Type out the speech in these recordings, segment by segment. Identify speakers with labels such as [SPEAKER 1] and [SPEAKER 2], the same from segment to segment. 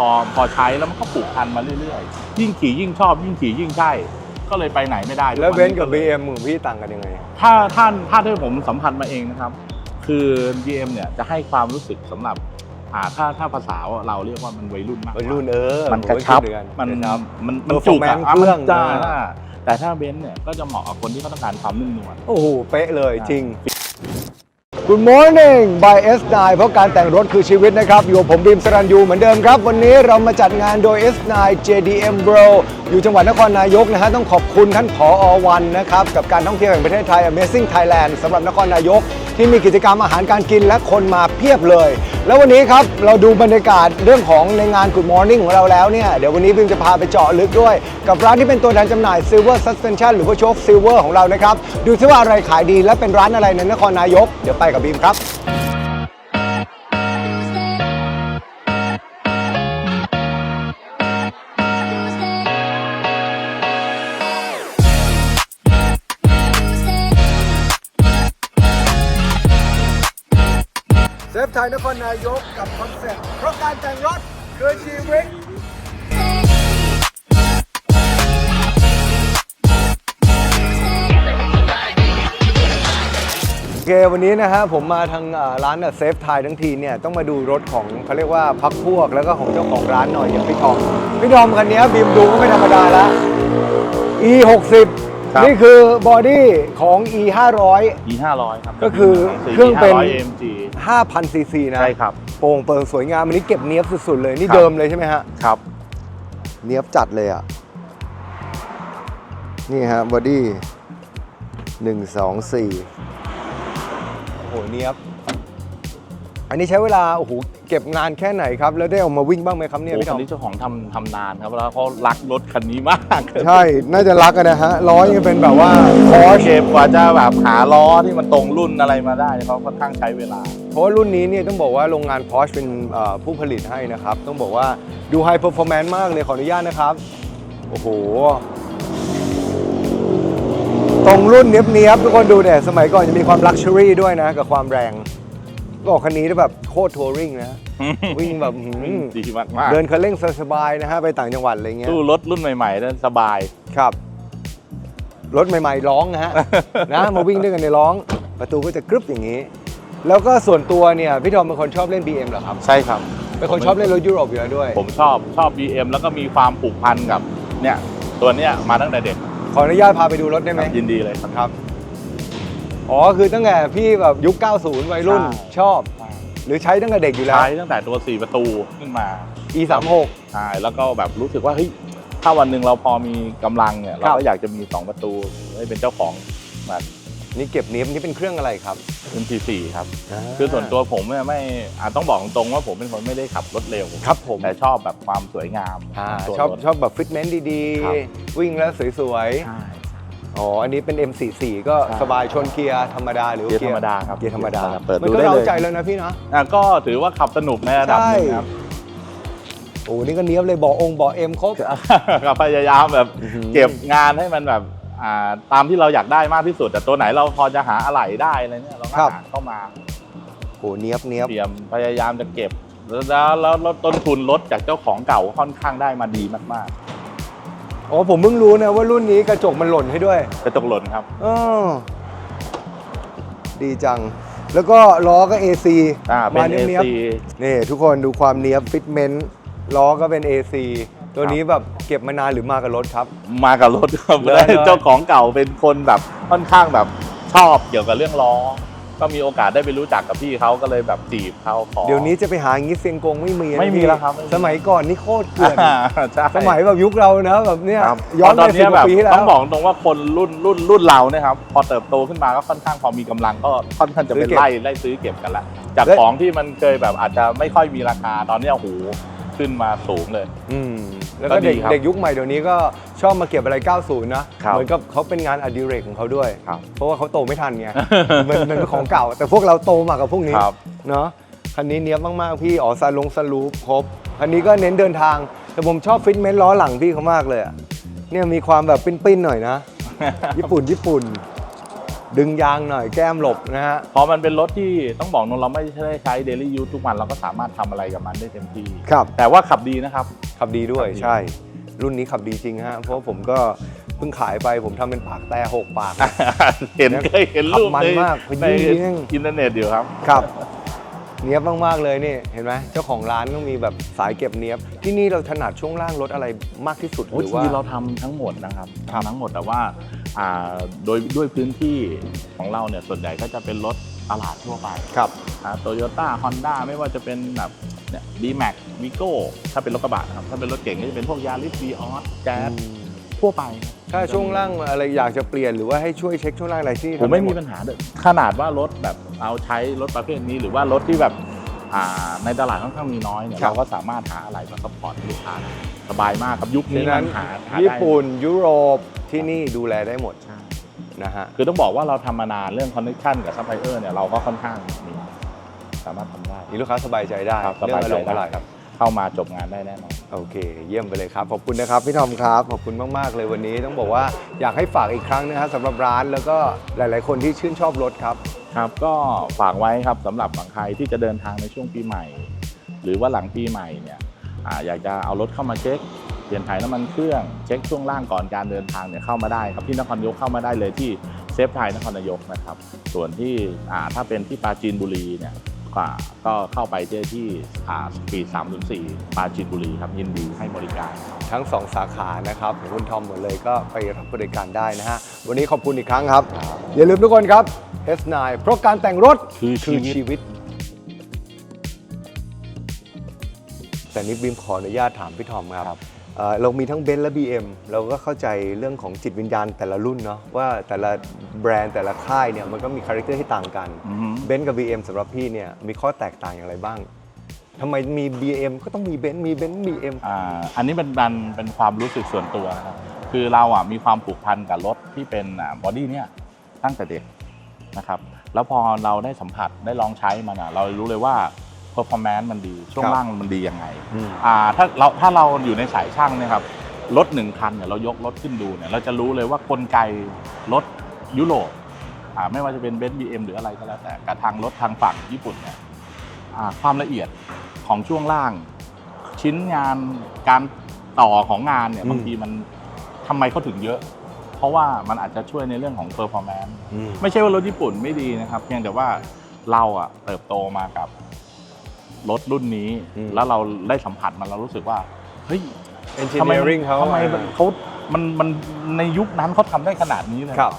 [SPEAKER 1] พอพอใช้แล้วมันก็ผูกพันมาเรื่อยๆ ยิ่งขี่ยิ่งชอบ ยิ่งขี่ยิ่งใช่ ก็เลยไปไหนไม่ได้
[SPEAKER 2] แล้วเบนซ์กับ
[SPEAKER 1] ทุวั
[SPEAKER 2] BM ของพี่ต่างกันยังไง
[SPEAKER 1] ถ้าท่านถ้าที่ผมสัมผัสมาเองนะครับ คือ BM เนี่ยจะให้ความรู้สึกสำหรับอ่าถ้าถ้าภาษาเราเรียกว่ามันวัยรุ่นมากก
[SPEAKER 2] วัย
[SPEAKER 1] ว่า
[SPEAKER 2] รุ่นเออ
[SPEAKER 1] มันกระชับ
[SPEAKER 2] ผคิดเหอ
[SPEAKER 1] มัน
[SPEAKER 2] กระชับ
[SPEAKER 1] มันมันจุกอะ
[SPEAKER 2] Performance เครื่อง
[SPEAKER 1] มันจ้า
[SPEAKER 2] อ่า
[SPEAKER 1] แต่ถ้าเบนซ์เนี่ยก็จะเหมาะกับคนที่เขาต้องการความนุ่มนวล
[SPEAKER 2] โอ้โหเป๊ะเลยจริง Good morning by S9 เพราะการแต่งรถคือชีวิตนะครับ อยู่กับผมบีมสรันยูเหมือนเดิมครับ วันนี้เรามาจัดงานโดย S9 JDM Bro อยู่จังหวัดนครนายกนะฮะต้องขอบคุณท่านผอวันนะครับ กับการท่องเที่ยวแห่งประเทศไทย Amazing Thailand สำหรับนครนายก ที่มีกิจกรรมอาหารการกินและคนมาเพียบเลย แล้ววันนี้ครับเราดูบรรยากาศเรื่องของในงาน Good Morning ของเราแล้วเนี่ยเดี๋ยววันนี้บิมจะพาไปเจาะลึกด้วย กับร้านที่เป็นตัวแทนจำหน่าย Silver Suspension หรือว่าโชค Silver ของเรานะครับดูซิว่าอะไรขายดีและเป็นร้านอะไรในนครนายกเดี๋ยวไปกับบีมครับเซฟไทยนครนายกกับคอนเซ็ปต์เพราะการแต่งรถคือชีวิต เควันนี้นะฮะผมมาทางอ่าร้านเซฟไทยทั้งทีเนี่ยต้องมาดูรถของเขาเรียกว่าพักพวกแล้วก็ของเจ้าของร้านหน่อยอย่างพี่ทอมพี่ทอมคันนี้บีมดูก็ไม่ธรรมดาละ e 6
[SPEAKER 1] ครับ
[SPEAKER 2] 0นี่คือบอดี้ของ e 5 0 0
[SPEAKER 1] E 500ครับ
[SPEAKER 2] ก็คือเครื่องเป็น
[SPEAKER 1] 400 AMG
[SPEAKER 2] 5,000ซีซีนะ
[SPEAKER 1] ใช่ครับ
[SPEAKER 2] โปร่งเปิงสวยงามอันนี้เก็บเนี้ยบสุดๆเลยนี่
[SPEAKER 1] ครับ
[SPEAKER 2] เดิมเลยใช่ไหมฮะ
[SPEAKER 1] ครับ
[SPEAKER 2] เนี้ยบจัดเลยอะนี่ฮะบอดี้หนึ่งสองสี่ โอ้โหเนี้ยบอันนี้ใช้เวลาโอ้โหเก็บงานแค่ไหนครับ แล้วได้เออกมาวิ่งบ้างไหมครับเนี่ย
[SPEAKER 1] โอ้
[SPEAKER 2] พี่ท
[SPEAKER 1] คั
[SPEAKER 2] อนม
[SPEAKER 1] นี้เจ้าของทำทำนานครับแล้วเขารักรถคันนี้มาก
[SPEAKER 2] ใช่น่าจะรักกันนะฮะล้อยังเป็นแบบว่าคอ
[SPEAKER 1] พอ
[SPEAKER 2] ร์
[SPEAKER 1] เชฟกว่าจะแบบหาล้อที่มันตรงรุ่นอะไรมาได้เขาค่อนข้างใช้เวลา
[SPEAKER 2] เพราะว่ารุ่นนี้เนี่ยต้องบอกว่าโรงงาน Porsche เป็นเอ่อผู้ผลิตให้นะครับ ต้องบอกว่าดูไฮเ e อร์ฟอร์แมนซ์มากเลยขออนุญาตนะครับ โอ้โห ตรงรุ่นเนี้ยบๆทุกคนดูเนี่ยสมัยก่อนจะมีความลักชัวรี่ด้วยนะ กับความแรงบอกคันนี้ได้แบบโคตรทัวริงนะ วิ่งแบบหืม
[SPEAKER 1] ดีมากมาก
[SPEAKER 2] เดินคันเร่งสบายๆนะฮะ ไปต่างจังหวัดอะไรเงี้ย
[SPEAKER 1] ตู้รถรุ่นใหม่ๆนั้นสบาย
[SPEAKER 2] ครับ รถใหม่ๆร้องนะฮะนะมาวิ่งด้วยกันในร้อง ประตูก็จะกรึบอย่างนี้ แล้วก็ส่วนตัวเนี่ยพี่ทอมเป็นคนชอบเล่น BM เหรอครับ
[SPEAKER 1] ใช่ครับ
[SPEAKER 2] เป็นคนชอบเล่นรถยุโรปอยู่แล้วด้วย
[SPEAKER 1] ผมชอบชอบ BM แล้วก็มีความผูกพันกับเนี่ยตัวเนี้ยมาตั้งแต่เด็ก
[SPEAKER 2] ขออนุญาตพาไปดูรถได้ไหม
[SPEAKER 1] ยินดีเลยครับ
[SPEAKER 2] ครับ อ๋อคือตั้งแต่พี่แบบยุค 90 วัยรุ่น
[SPEAKER 1] ใช่
[SPEAKER 2] ชอบ หรือใช้ตั้งแต่เด็กอยู่แล้ว
[SPEAKER 1] ใช้ตั้งแต่ตัว 4 ประตูขึ้นมา
[SPEAKER 2] e 3 6
[SPEAKER 1] ใช่แล้วก็แบบรู้สึกว่าเฮ้ยถ้าวันหนึ่งเราพอมีกำลังเนี่ย
[SPEAKER 2] ค
[SPEAKER 1] เรา
[SPEAKER 2] รับ
[SPEAKER 1] ก็อยากจะมี 2 ประตูให้เป็นเจ้าของแบบ
[SPEAKER 2] นี่เก็บเนี้ยบนี่เป็นเครื่องอะไรครับ
[SPEAKER 1] MP4 ครับ คือส่วนตัวผมเนี่ยไม่อาจต้องบอกตรงๆว่าผมเป็นคนไม่ได้ขับรถเร็ว
[SPEAKER 2] ครับผม
[SPEAKER 1] แต่ชอบแบบความสวยงาม
[SPEAKER 2] อ่า
[SPEAKER 1] ของตัว
[SPEAKER 2] ชอบ
[SPEAKER 1] รถ
[SPEAKER 2] ชอบแบบฟิตเมนต์ดี
[SPEAKER 1] ครับ
[SPEAKER 2] ๆ วิ่งแล้วสวย
[SPEAKER 1] ใช่
[SPEAKER 2] ๆ อ๋อ อันนี้เป็น M44 ก็
[SPEAKER 1] ใช่
[SPEAKER 2] สบายชนเกียร์ธรรมดาหรือว่า
[SPEAKER 1] เกียร์ธรรมดาครับ
[SPEAKER 2] เกียร์ธรรมดา
[SPEAKER 1] เปิด
[SPEAKER 2] มัน
[SPEAKER 1] ดู
[SPEAKER 2] ก็
[SPEAKER 1] ได้
[SPEAKER 2] เรา
[SPEAKER 1] เลย
[SPEAKER 2] ใจแล้วนะพี่นะ
[SPEAKER 1] อะก็ถือว่าขับสนุกในระดับหนึงครับ
[SPEAKER 2] โอ้นี่ก็เนี้ยบเลยบอกองค์บอกเอ็มครบ
[SPEAKER 1] ก็พยายามแบบ
[SPEAKER 2] อื้อหือ
[SPEAKER 1] เก็บงานให้มันแบบอ่า ตามที่เราอยากได้มากที่สุด แต่ตัวไหนเราพอจะหาอะไหล่ได้อะไรเนี่ยเราก็หาเข้ามา
[SPEAKER 2] โอ้เนี้ยบเนี้ยบ
[SPEAKER 1] เตรียมพยายามจะเก็บ แล้วแล้วแล้วแล้วต้นทุนลดจากเจ้าของเก่าค่อนข้างได้มาดีมาก
[SPEAKER 2] อ๋อผมเพิ่งรู้นะว่ารุ่นนี้กระจกมันหล่นให้ด้วย
[SPEAKER 1] ๆกระจกหล่นครับ
[SPEAKER 2] ออดีจัง แล้วก็ล้อก็ AC
[SPEAKER 1] อ่าเป็น
[SPEAKER 2] มาเนียบ
[SPEAKER 1] AC
[SPEAKER 2] ๆนี่ทุกคนดูความเนี้ยบฟิตเมนต์ล้อก็เป็น AC ตัวนี้แบบเก็บมานานหรือมากับรถครับ
[SPEAKER 1] มากับรถครับ
[SPEAKER 2] เลย
[SPEAKER 1] แล้ว
[SPEAKER 2] เลย
[SPEAKER 1] เจ้าของเก่าเป็นคนแบบค่อนข้างแบบชอบเกี่ยวกับเรื่องล้อ ก็มีโอกาสได้ไปรู้จักกับพี่เขาก็เลยแบบจีบเขาขอ
[SPEAKER 2] เดี๋ยวนี้จะไปหาอย่างงี้เซียงกงไม่มีนะ
[SPEAKER 1] ไม่มี
[SPEAKER 2] พี่
[SPEAKER 1] แล้วครับไม่มี
[SPEAKER 2] สมัยก่อนนี่โคตรเกลื่อน
[SPEAKER 1] อ่าใช่
[SPEAKER 2] สมัยแบบยุคเรานะแบบเนี้ย
[SPEAKER 1] ครับ
[SPEAKER 2] ย้อน
[SPEAKER 1] ต
[SPEAKER 2] ไป
[SPEAKER 1] อน
[SPEAKER 2] สิ
[SPEAKER 1] เนี้
[SPEAKER 2] บ
[SPEAKER 1] ย
[SPEAKER 2] ก
[SPEAKER 1] แบบ
[SPEAKER 2] ว่าปีที่แล้ว
[SPEAKER 1] ต้องบอกตรงว่าคนรุ่นรุ่นรุ่นเราเนี่ยครับพอเติบโตขึ้นมาก็ค่อนข้างพอมีกำลังก็ค่อนข้างจะ
[SPEAKER 2] ซื้
[SPEAKER 1] เป็
[SPEAKER 2] อนเก็บ
[SPEAKER 1] ไล่ไล่ซื้อเก็บกันละจาก
[SPEAKER 2] และ
[SPEAKER 1] ของที่มันเคยแบบอาจจะไม่ค่อยมีราคาตอนเนี้ยโอ้โห ขึ้นมาสูงเลย
[SPEAKER 2] อืมแล้ว
[SPEAKER 1] ก็
[SPEAKER 2] ก็
[SPEAKER 1] ดี
[SPEAKER 2] เด็ก
[SPEAKER 1] ครับ
[SPEAKER 2] เด็กยุคใหม่เดี๋ยวนี้ก็ชอบมาเก็บอะไร 90 นะ
[SPEAKER 1] ครับ
[SPEAKER 2] เหมือนกับเขาเป็นงานอดิเรกของเขาด้วย
[SPEAKER 1] ครับ
[SPEAKER 2] เพราะว่าเขาโตไม่ทันไง มันมันเป็นของเก่า แต่พวกเราโตมากับพวกนี้
[SPEAKER 1] ครับ
[SPEAKER 2] เนาะคันนี้เนี้ยบมากๆพี่อ๋อซาลงสลูปครบคันนี้ก็เน้นเดินทาง แต่ผมชอบฟิตเมนต์ล้อหลังพี่เขามากเลยอะเนี่ยมีความแบบปิ้นๆหน่อยนะ ญี่ปุ่นญี่ปุ่น ดึงยางหน่อยแก้มหลบนะฮะ
[SPEAKER 1] พอมันเป็นรถที่ต้องบอกนนเราไม่ได้ใช้ daily use ทุกวันเราก็สามารถทำอะไรกับมันได้เต็มที่
[SPEAKER 2] ครับ
[SPEAKER 1] แต่ว่าขับดีนะครับ
[SPEAKER 2] ขับดีด้วย
[SPEAKER 1] ขับดี
[SPEAKER 2] ใช่ รุ่นนี้ขับดีจริงฮะ เพราะว่าผมก็เพิ่งขายไปผมทำเป็นปากแต่หกปาก
[SPEAKER 1] เห็นเคยเห็นรูป
[SPEAKER 2] ขับมัน
[SPEAKER 1] ใน
[SPEAKER 2] มาก
[SPEAKER 1] ใน
[SPEAKER 2] ยิง
[SPEAKER 1] อินเทอร์เน็ตอยู่ครับ
[SPEAKER 2] ครับเนี้ยบมากๆเลยนี่เห็นไหมเจ้าของร้านต้องมีแบบสายเก็บเนี้ยบที่นี่เราถนัดช่วงล่างรถอะไรมากที่สุด
[SPEAKER 1] โอ้
[SPEAKER 2] ห
[SPEAKER 1] ย
[SPEAKER 2] รือ
[SPEAKER 1] จ
[SPEAKER 2] ว่า
[SPEAKER 1] ริงๆเราทำทั้งหมดนะครับ
[SPEAKER 2] ครับ
[SPEAKER 1] ทำทั้งหมดแต่ว่าอ่า โดยด้วยพื้นที่ของเราเนี่ยส่วนใหญ่ก็จะเป็นรถตลาดทั่วไป
[SPEAKER 2] ครับ
[SPEAKER 1] โตโยต้าฮอนด้าไม่ว่าจะเป็นแบบเนี่ยดีแม็กวิโก้ถ้าเป็นรถกระบะนะครับถ้าเป็นรถเก่งก็จะเป็นพวกยาริสวีออสแจ๊สทั่วไปครับ
[SPEAKER 2] ถ้าช่วงล่างอะไรอยากจะเปลี่ยนหรือว่าให้ช่วยเช็คช่วงล่างอะไรที่
[SPEAKER 1] ผมไม่มี
[SPEAKER 2] ทำด้ห
[SPEAKER 1] ปัญหาเลยขนาดว่ารถแบบเอาใช้รถประเภทนี้หรือว่ารถที่แบบอ่าในตลาดค่อนข้างมีน้อยเนี่ย
[SPEAKER 2] ครับ
[SPEAKER 1] เราก็สามารถหาอะไรมาซัพพอร์ตให้ลูกค้าได้ สบายมากครับยุคนี้
[SPEAKER 2] ฉะ
[SPEAKER 1] มั
[SPEAKER 2] นั้น
[SPEAKER 1] นหาหา
[SPEAKER 2] ญี่
[SPEAKER 1] ได้
[SPEAKER 2] ปุ่นยุโรปที่นี่ดูแลได้หมด
[SPEAKER 1] ใช่
[SPEAKER 2] นะฮะ
[SPEAKER 1] คือต้องบอกว่าเราทำมานานเรื่องคอนเนคชันกับซัพพลายเออร์เนี่ยเราก็ค่อนข้างมีสามารถทำได้
[SPEAKER 2] มีลูกค้าสบายใจได้
[SPEAKER 1] ครับส
[SPEAKER 2] เรื่อบา
[SPEAKER 1] งย
[SPEAKER 2] อารมณ์
[SPEAKER 1] ใจได้
[SPEAKER 2] อะไร
[SPEAKER 1] ครับเข้ามาจบงานได้แน่นอน
[SPEAKER 2] โอเค เยี่ยมไปเลยครับ ขอบคุณนะครับพี่ทอมครับ ขอบคุณมากๆเลยวันนี้ต้องบอกว่าอยากให้ฝากอีกครั้งนะครับสำหรับร้านแล้วก็หลาย ๆ คนที่ชื่นชอบรถครับ
[SPEAKER 1] ครับก็ฝากไว้ครับสำหรับบางใครที่จะเดินทางในช่วงปีใหม่ หรือว่าหลังปีใหม่เนี่ย อาอยากจะเอารถเข้ามาเช็คเปลี่ยนถ่ายน้ำมันเครื่องเช็คช่วงล่างก่อนการเดินทางเนี่ยเข้ามาได้ครับที่นครนายกเข้ามาได้เลยที่เซฟไทยนครนายกนะครับ ส่วนที่อ่าถ้าเป็นที่ปราจีนบุรีเนี่ยก็ก็เข้าไปเจอที่อ่าปี 304ปราจีนบุรีครับยินดีให้บริการ
[SPEAKER 2] ทั้ง 2 สาขานะครับของคุณทอมหมดเลยก็ไปรับบริการได้นะฮะ วันนี้ขอบคุณอีกครั้งครับ อย่าลืมทุกคนครับ S9 เพราะการแต่งรถ
[SPEAKER 1] คือ
[SPEAKER 2] ชีวิต แต่นี้บีมขออนุญาตถามพี่ทอมครับเอ่อเรามีทั้งเบนซ์และ BM เราก็เข้าใจเรื่องของจิตวิญญาณแต่ละรุ่นเนาะว่าแต่ละแบรนด์แต่ละค่ายเนี่ยมันก็มีคาแรคเตอร์ที่ต่างกัน
[SPEAKER 1] อือฮึ
[SPEAKER 2] เบนซ์กับ BM สำหรับพี่เนี่ยมีข้อแตกต่างอย่างไรบ้างทำไมมี BM ก็ต้องมีเบนซ์มีเบนซ์ BM
[SPEAKER 1] อ่าอันนี้เป็นเป็นเป็นความรู้สึกส่วนตัวนะครับคือเราอะมีความผูกพันกับรถที่เป็นบอดี้เนี่ยตั้งแต่เด็กนะครับแล้วพอเราได้สัมผัสได้ลองใช้มันอะเรารู้เลยว่า performance มันดี ช่วง
[SPEAKER 2] ครับ
[SPEAKER 1] ล่างมันดียังไง
[SPEAKER 2] อืม
[SPEAKER 1] อ่าถ้าเราถ้าเราอยู่ในสายช่างเนี่ยครับรถหนึ่งคันเนี่ยเรายกรถขึ้นดูเนี่ยเราจะรู้เลยว่ากลไกรถยุโรปอ่าไม่ว่าจะเป็นเบนซ์บีเอ็มหรืออะไรก็แล้วแต่กับทางรถทางฝั่งญี่ปุ่นเนี่ยอ่าความละเอียดของช่วงล่าง ชิ้นงานการต่อของงานเนี่ย
[SPEAKER 2] อืม
[SPEAKER 1] บางทีมันทำไมเขาถึงเยอะ เพราะว่ามันอาจจะช่วยในเรื่องของ performance
[SPEAKER 2] อืม
[SPEAKER 1] ไม่ใช่ว่ารถญี่ปุ่นไม่ดีนะครับ เพียงแต่ว่าเราอะเติบโตมากับ รถรุ่นนี้
[SPEAKER 2] อืม
[SPEAKER 1] แล้วเราได้สัมผัสมันเรารู้สึกว่าเฮ้ย
[SPEAKER 2] Engineering
[SPEAKER 1] ทำไมมัน
[SPEAKER 2] เขา
[SPEAKER 1] ทำไมมันเขามันมันในยุคนั้นเขาทำได้ขนาดนี้เลย
[SPEAKER 2] ครับ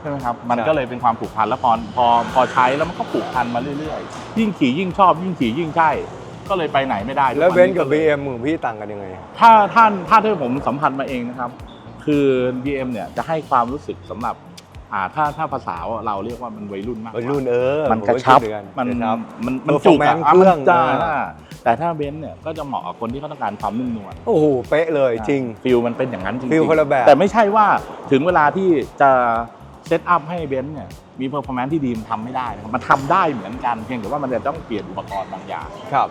[SPEAKER 1] ใช่ไหมครับ มัน
[SPEAKER 2] ใช่
[SPEAKER 1] ก็เลยเป็นความผูกพันแล้วพอพอพอใช้แล้วมันก็ผูกพันมาเรื่อยๆ ยิ่งขี่ยิ่งชอบ ยิ่งขี่ยิ่งใช่ ก็เลยไปไหนไม่ได้
[SPEAKER 2] แล้ว
[SPEAKER 1] ทุ
[SPEAKER 2] เบนซ์กับ
[SPEAKER 1] ก็ลย
[SPEAKER 2] BM ของพี่ต่างกันยังไง
[SPEAKER 1] ถ้าท่านถ้าที่ผมสัมผัสมาเองนะครับ คือ BM เนี่ยจะให้ความรู้สึกสำหรับ อ่าถ้าถ้าภาษาเราเรียกว่ามันวัยรุ่นมากก
[SPEAKER 2] วั
[SPEAKER 1] ว่
[SPEAKER 2] ยรุ่นเออ
[SPEAKER 1] มันกระชับ
[SPEAKER 2] ผก็คิดเหอกั
[SPEAKER 1] มัน
[SPEAKER 2] กระชับ
[SPEAKER 1] มันมันจุกอะ
[SPEAKER 2] Performance เครื่อง
[SPEAKER 1] มันจ้า
[SPEAKER 2] อ่า
[SPEAKER 1] แต่ถ้าเบนซ์เนี่ยก็จะเหมาะกับคนที่เขาต้องการความนุ่มนวล
[SPEAKER 2] โอ้โหเป๊ะเลยจริง
[SPEAKER 1] ฟิลมันเป็นอย่างนั้นจริงๆ
[SPEAKER 2] ฟิลคนละแบบ
[SPEAKER 1] แต่ไม่ใช่ว่าถึงเวลาที่จะเซตอัพให้เบนซ์เนี่ยมีเพอร์ฟอร์แมนซ์ที่ดีมันทำไม่ได้นะครับมันทำได้เหมือนกันเพียงแต่ว่ามันจะต้องเปลี่ยนอุปกรณ์บางอย่าง
[SPEAKER 2] ครับ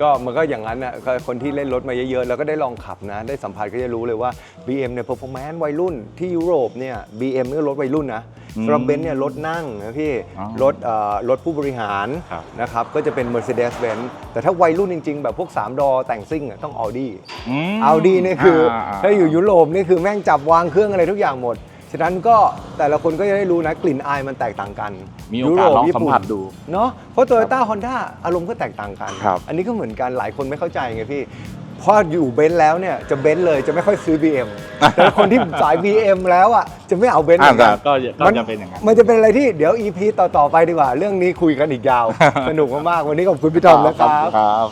[SPEAKER 2] ก็มันก็อย่างนั้นน่ะก็คนที่เล่นรถมาเยอะๆ แล้วก็ได้ลองขับนะ ได้สัมผัสก็จะรู้เลยว่า BM เนี่ย performance วัยรุ่นที่ยุโรปเนี่ย BM นี่ก็รถวัยรุ่นนะ
[SPEAKER 1] อืม
[SPEAKER 2] สำหรับเบนซ์เนี่ยรถนั่งนะพี่
[SPEAKER 1] อ๋อ
[SPEAKER 2] รถเอ่อรถผู้บริหาร
[SPEAKER 1] ครับ
[SPEAKER 2] นะครับก็จะเป็น Mercedes-Benz แต่ถ้าวัยรุ่นจริง ๆ แบบพวก 3 ดอแต่งซิ่งอะต้อง Audi
[SPEAKER 1] ม
[SPEAKER 2] Audi นี่คืออา
[SPEAKER 1] อ่า
[SPEAKER 2] ถ้าอยู่ยุโรปนี่คือแม่งจับวางเครื่องอะไรทุกอย่างหมด ฉะนั้นก็แต่ละคนก็จะได้รู้นะกลิ่นอายมันแตกต่างกัน
[SPEAKER 1] มีโอกาสลอง
[SPEAKER 2] ยุ
[SPEAKER 1] สัม
[SPEAKER 2] โรป
[SPEAKER 1] ผัส
[SPEAKER 2] ญี่ปุ่น
[SPEAKER 1] ดู
[SPEAKER 2] เนาะเพราะโตโยต้าฮอนด้าอารมณ์ก็แตกต่างกัน
[SPEAKER 1] ครับ
[SPEAKER 2] อันนี้ก็เหมือนกันหลายคนไม่เข้าใจไงพี่พออยู่เบนซ์แล้วเนี่ยจะเบนซ์เลยจะไม่ค่อยซื้อ BM แต่คนที่สาย BM แล้วอะจะไม่เอาเบนซ์
[SPEAKER 1] อ่า
[SPEAKER 2] เหมือนกัน
[SPEAKER 1] ก็ก็จะเป็นอย่างนั้น
[SPEAKER 2] มันจะเป็นอะไรที่เดี๋ยว EP ต่อๆไปดีกว่า เรื่องนี้คุยกันอีกยาว สนุกมากๆวันนี้ขอบคุณพี่ทอมนะครับ
[SPEAKER 1] ครับ